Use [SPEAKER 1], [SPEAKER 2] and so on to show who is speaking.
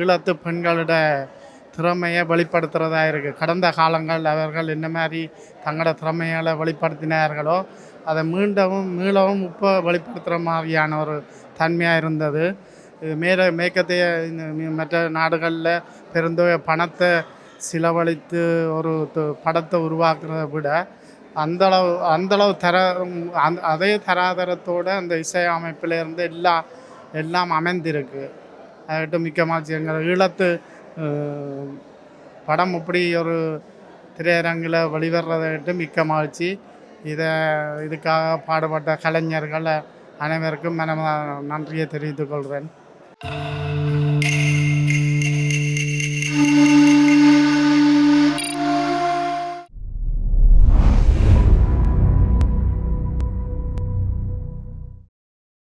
[SPEAKER 1] ஈழத்து பெண்களோட திறமையை வெளிப்படுத்துகிறதா இருக்குது கடந்த காலங்கள் அவர்கள் என்ன மாதிரி தங்களோட திறமைகளை வெளிப்படுத்தினார்களோ அதை மீண்டவும் மீளவும் இப்போ வெளிப்படுத்துகிற மாதிரியான ஒரு தன்மையாக இருந்தது. மேல மேற்கத்தைய இந்த மற்ற நாடுகளில் பெருந்தொகை பணத்தை செலவழித்து ஒரு படத்தை உருவாக்குறத விட அந்தளவு அந்தளவு தர அந் அதே தராதரத்தோடு அந்த இசை அமைப்பிலேருந்து எல்லாம் எல்லாம் அமைந்திருக்கு. அதுக்கிட்ட மிக்க எங்கள் ஈழத்து படம் இப்படி ஒரு திரையரங்கில் வெளிவர்றதைட்டு மிக்க மகிழ்ச்சி. இதை இதுக்காக பாடுபட்ட கலைஞர்கள் அனைவருக்கும் மன நன்றியை தெரிவித்துக் கொள்கிறேன்.